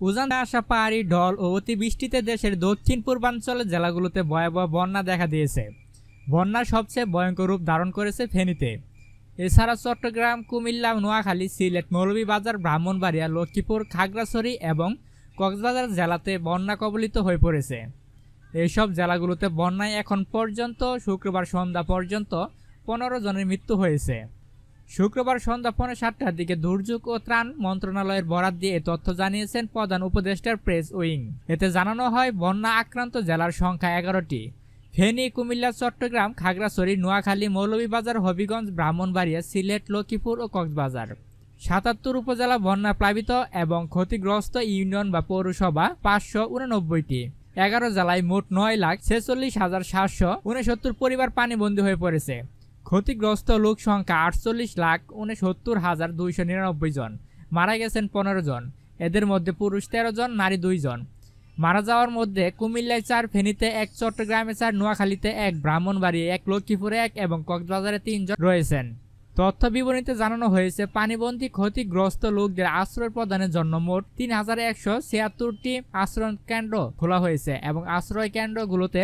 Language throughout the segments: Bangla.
উজানে আসা পাহাড়ি ঢল ও অতিবৃষ্টিতে দেশের দক্ষিণ পূর্বাঞ্চলের জেলাগুলোতে ভয়াবহ বন্যা দেখা দিয়েছে। বন্যা সবচেয়ে ভয়ঙ্কর রূপ ধারণ করেছে ফেনীতে। এছাড়া চট্টগ্রাম, কুমিল্লা, নোয়াখালী, সিলেট, মৌলভীবাজার, ব্রাহ্মণবাড়িয়া, লক্ষ্মীপুর, খাগড়াছড়ি এবং কক্সবাজার জেলাতে বন্যা কবলিত হয়ে পড়েছে। এইসব জেলাগুলোতে বন্যায় এখন পর্যন্ত শুক্রবার সন্ধ্যা পর্যন্ত পনেরো জনের মৃত্যু হয়েছে। শুক্রবার সন্ধ্যা পৌনে সাতটার দিকে দুর্যোগ ও ত্রাণ মন্ত্রণালয়ের বরাত দিয়ে তথ্য জানিয়েছেন প্রধান উপদেষ্টার প্রেস উইং। এতে জানানো হয়, বন্যা আক্রান্ত জেলার সংখ্যা এগারোটি। ফেনী, কুমিল্লা, চট্টগ্রাম, খাগড়াছড়ি, নোয়াখালী, মৌলভীবাজার, হবিগঞ্জ, ব্রাহ্মণবাড়িয়া, সিলেট, লক্ষ্মীপুর ও কক্সবাজার। সাতাত্তর উপজেলা বন্যা প্লাবিত এবং ক্ষতিগ্রস্ত ইউনিয়ন বা পৌরসভা পাঁচশো উননব্বইটি। এগারো জেলায় মোট নয় লাখ ছেচল্লিশ হাজার সাতশো উনসত্তর পরিবার পানিবন্দী হয়ে পড়েছে। ক্ষতিগ্রস্ত লোক সংখ্যা আটচল্লিশ লাখ উনসত্তর হাজার দুইশো নিরানব্বই জন। মারা গেছেন পনেরো জন। এদের মধ্যে পুরুষ তেরো জন, নারী দুইজন মারা যাওয়ার মধ্যে কুমিল্লায় চার, ফেনীতে এক, চট্টগ্রামে চার, নোয়াখালীতে এক ব্রাহ্মণবাড়ি এক, লক্ষ্মীপুরে এক এবং কক্সবাজারে তিনজন রয়েছেন। তথ্য বিবরণীতে জানানো হয়েছে, পানিবন্দী ক্ষতিগ্রস্ত লোকদের আশ্রয় প্রদানের জন্য মোট তিন হাজার একশো ছিয়াত্তরটি আশ্রয় কেন্দ্র খোলা হয়েছে এবং আশ্রয় কেন্দ্রগুলোতে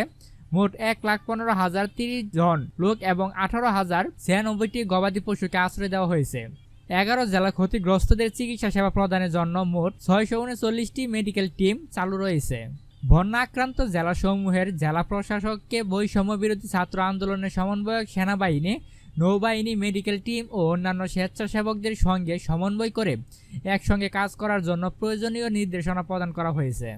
মোট এক লাখ পনেরো হাজার তিরিশ জন লোক এবং আঠারো হাজার ছিয়ানব্বইটি গবাদি পশুকে আশ্রয় দেওয়া হয়েছে। এগারো জেলা ক্ষতিগ্রস্তদের চিকিৎসা সেবা প্রদানের জন্য মোট ছয়শো উনচল্লিশটি মেডিকেল টিম চালু রয়েছে। বন্যা আক্রান্ত জেলাসমূহের জেলা প্রশাসককে বৈষম্য বিরোধী ছাত্র আন্দোলনের সমন্বয়ক সেনাবাহিনী, নৌবাহিনী, মেডিকেল টিম ও অন্যান্য স্বেচ্ছাসেবকদের সঙ্গে সমন্বয় করে একসঙ্গে কাজ করার জন্য প্রয়োজনীয় নির্দেশনা প্রদান করা হয়েছে।